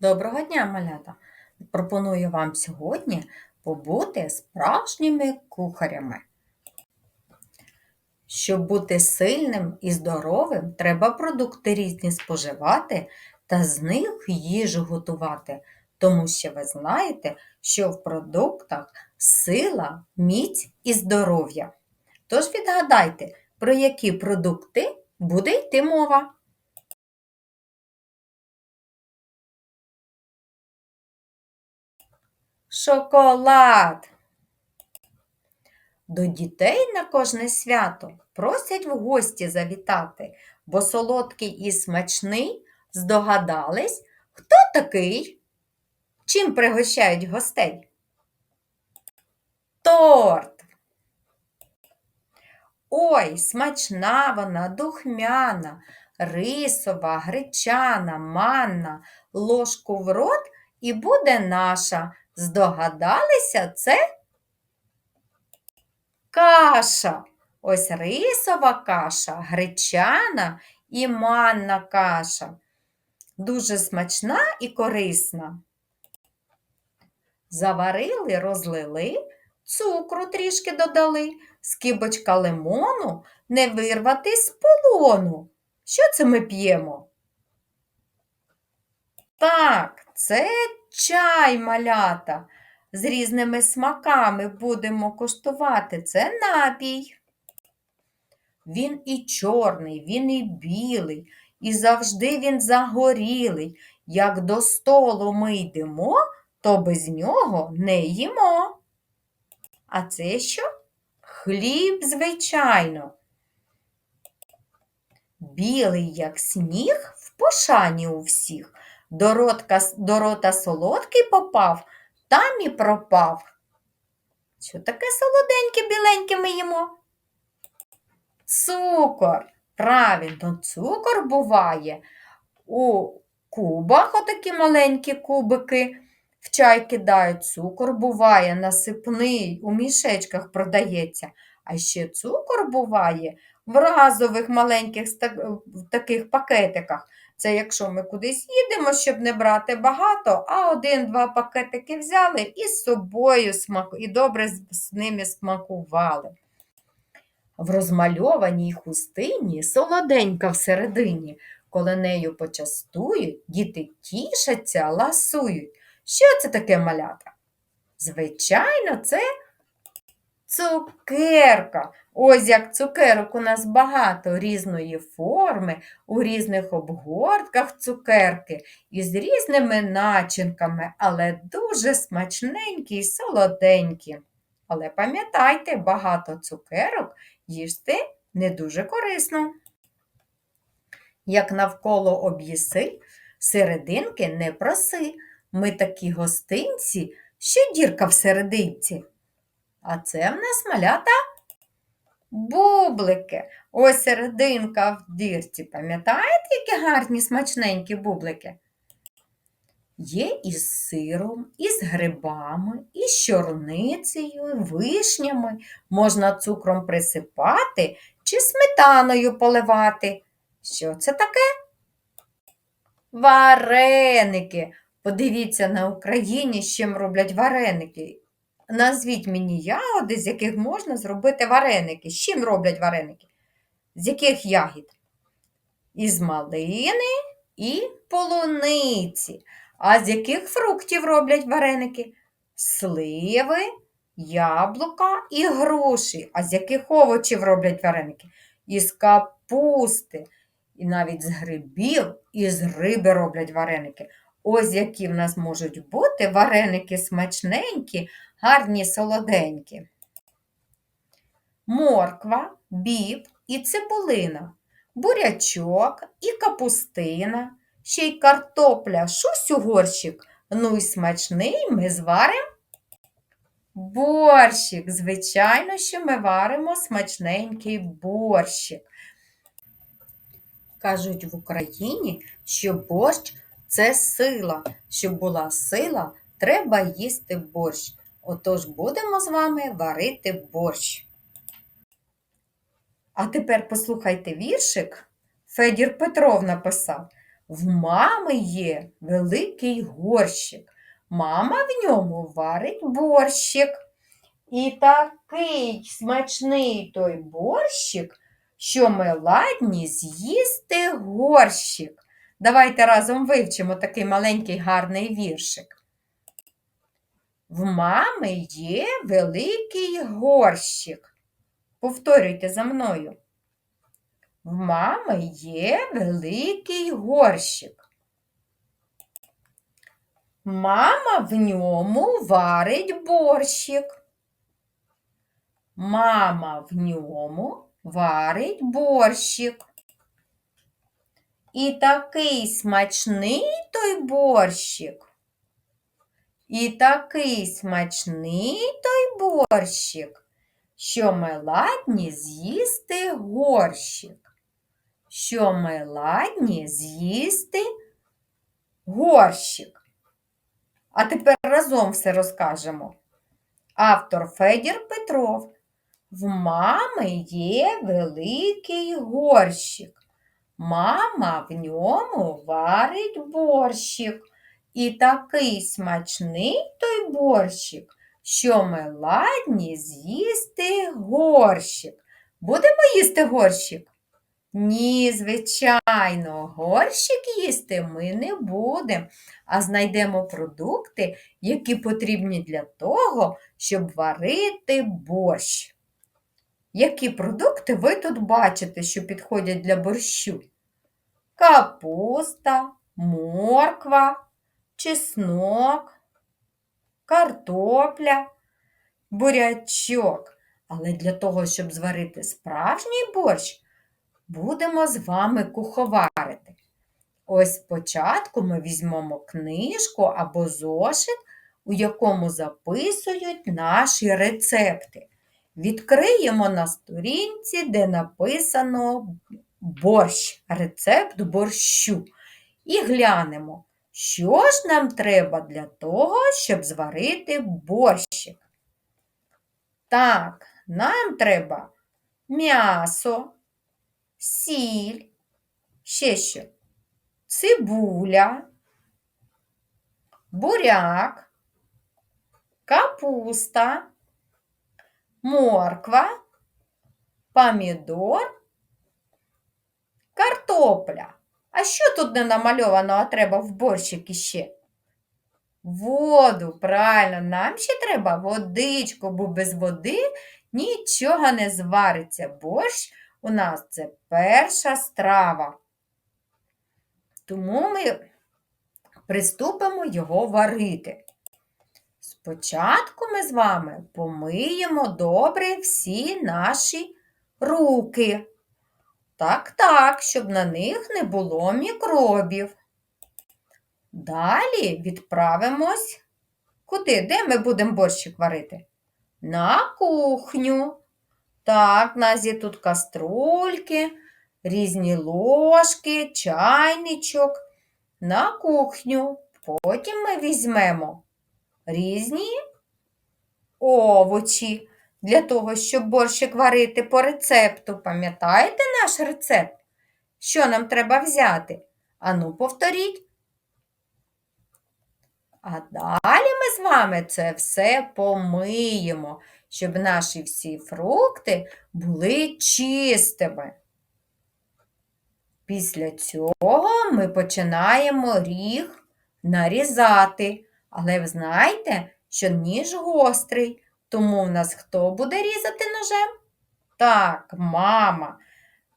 Доброго дня, малята! Пропоную вам сьогодні побути справжніми кухарями. Щоб бути сильним і здоровим, треба продукти різні споживати та з них їжу готувати, тому що ви знаєте, що в продуктах сила, міць і здоров'я. Тож відгадайте, про які продукти буде йти мова. Шоколад. До дітей на кожне свято просять в гості завітати, бо солодкий і смачний здогадались, хто такий? Чим пригощають гостей? Торт. Ой, смачна вона, духмяна, рисова, гречана, манна, ложку в рот і буде наша. Здогадалися це? Каша. Ось рисова каша, гречана і манна каша. Дуже смачна і корисна. Заварили, розлили, цукру трішки додали, скибочка лимону не вирвати з полону. Що це ми п'ємо? Так, це чай малята. З різними смаками будемо куштувати. Це напій. Він і чорний, він і білий, і завжди він загорілий. Як до столу ми йдемо, то без нього не їмо. А це що? Хліб, звичайно. Білий, як сніг, в пошані у всіх. До, ротка, до рота солодкий попав, там і пропав. Що таке солоденьке, біленьке ми їмо? Цукор. Правильно, цукор буває. У кубах отакі маленькі кубики в чай кидають. Цукор буває, насипний, у мішечках продається. А ще цукор буває в разових маленьких таких пакетиках. Це якщо ми кудись їдемо, щоб не брати багато, а один-два пакетики взяли і з собою смаку, і добре з ними смакували. В розмальованій хустині солоденька всередині, коли нею почастують, діти тішаться, ласують. Що це таке малята? Звичайно, це Цукерка. Ось як цукерок у нас багато різної форми, у різних обгортках цукерки із різними начинками, але дуже смачненькі і солоденькі. Але пам'ятайте, багато цукерок їсти не дуже корисно. Як навколо об'їси, серединки не проси. Ми такі гостинці, що дірка в серединці. А це в нас малята бублики. Ось серединка в дірці. Пам'ятаєте, які гарні смачненькі бублики? Є із сиром, із грибами, із чорницею, вишнями. Можна цукром присипати чи сметаною поливати. Що це таке? Вареники. Подивіться на Україні, з чим роблять вареники. Назвіть мені ягоди, з яких можна зробити вареники. З чим роблять вареники? З яких ягід? Із малини і полуниці. А з яких фруктів роблять вареники? Сливи, яблука і груші. А з яких овочів роблять вареники? Із капусти. І навіть з грибів і з риби роблять вареники. Ось які в нас можуть бути вареники смачненькі гарні солоденькі. Морква, біб і цибулина, бурячок і капустина, ще й картопля, шусь у горщик. Ну й смачний ми зваримо борщик. Звичайно, що ми варимо смачненький борщик. Кажуть в Україні, що борщ це сила. Щоб була сила, треба їсти борщ. Отож будемо з вами варити борщ. А тепер послухайте віршик. Федір Петров написав В мами є великий горщик. Мама в ньому варить борщик. І такий смачний той борщик, що ми ладні з'їсти горщик. Давайте разом вивчимо такий маленький гарний віршик. В мами є великий горщик. Повторюйте за мною. В мами є великий горщик. Мама в ньому варить борщик. Мама в ньому варить борщик. І такий смачний той борщик. І такий смачний той борщик, що ми ладні з'їсти горщик. Що ми ладні з'їсти горщик. А тепер разом все розкажемо. Автор Федір Петров. В мами є великий горщик. Мама в ньому варить борщик. І такий смачний той борщик, що ми ладні з'їсти горщик. Будемо їсти горщик? Ні, звичайно, горщик їсти ми не будемо, а знайдемо продукти, які потрібні для того, щоб варити борщ. Які продукти ви тут бачите, що підходять для борщу? Капуста, морква, чеснок, картопля, бурячок. Але для того, щоб зварити справжній борщ, будемо з вами куховарити. Ось спочатку ми візьмемо книжку або зошит, у якому записують наші рецепти. Відкриємо на сторінці, де написано борщ, рецепт борщу. І глянемо, що ж нам треба для того, щоб зварити борщик. Так, нам треба м'ясо, сіль, ще що? Цибуля, буряк, капуста, морква, помідор, картопля. А що тут не намальовано, а треба в борщик іще? Воду, правильно, нам ще треба водичку, бо без води нічого не звариться. Борщ у нас це перша страва. Тому ми приступимо його варити. Спочатку ми з вами помиємо добре всі наші руки. Так, так, щоб на них не було мікробів. Далі відправимось куди? Де ми будемо борщик варити? На кухню. Так, в нас є тут каструльки, різні ложки, чайничок. На кухню. Потім ми візьмемо різні овочі для того, щоб борщик варити по рецепту. Пам'ятаєте наш рецепт? Що нам треба взяти? Ану, повторіть. А далі ми з вами це все помиємо, щоб наші всі фрукти були чистими. Після цього ми починаємо ріг нарізати. Але ви знаєте, що ніж гострий, тому в нас хто буде різати ножем? Так, мама.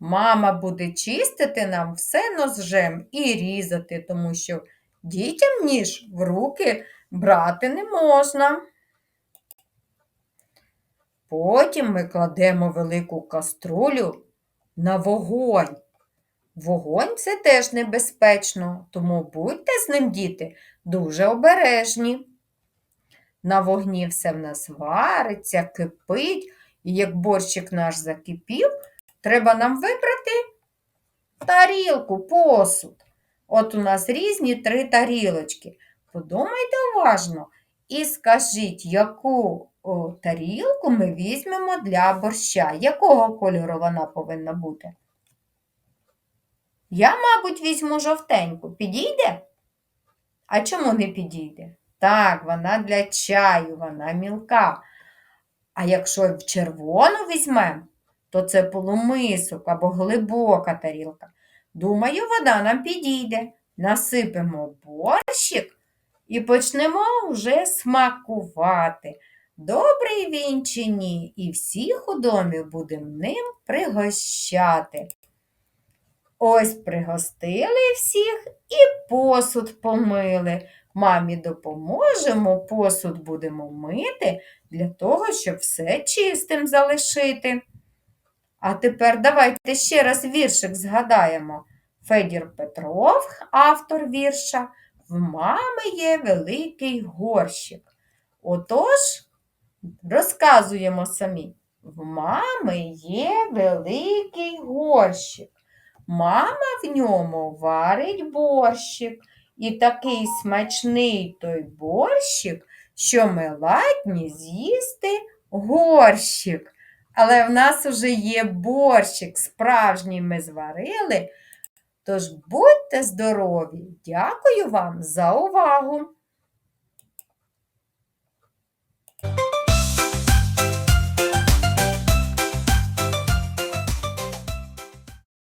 Мама буде чистити нам все ножем і різати, тому що дітям ніж в руки брати не можна. Потім ми кладемо велику каструлю на вогонь. Вогонь це теж небезпечно, тому будьте з ним, діти, дуже обережні. На вогні все в нас вариться, кипить, і як борщик наш закипів, треба нам вибрати тарілку, посуд. От у нас різні три тарілочки. Подумайте уважно і скажіть, яку тарілку ми візьмемо для борща, якого кольору вона повинна бути? Я, мабуть, візьму жовтеньку. Підійде? А чому не підійде? Так, вона для чаю, вона мілка. А якщо в червону візьмемо, то це полумисок або глибока тарілка. Думаю, вода нам підійде. Насипемо борщик і почнемо вже смакувати. Добрий він чи ні, і всіх у домі будемо ним пригощати. Ось пригостили всіх і посуд помили. Мамі допоможемо, посуд будемо мити для того, щоб все чистим залишити. А тепер давайте ще раз віршик згадаємо. Федір Петров, автор вірша, в мами є великий горщик. Отож, розказуємо самі. В мами є великий горщик. Мама в ньому варить борщик. І такий смачний той борщик, що ми ладні з'їсти горщик. Але в нас уже є борщик, справжній ми зварили. Тож будьте здорові! Дякую вам за увагу!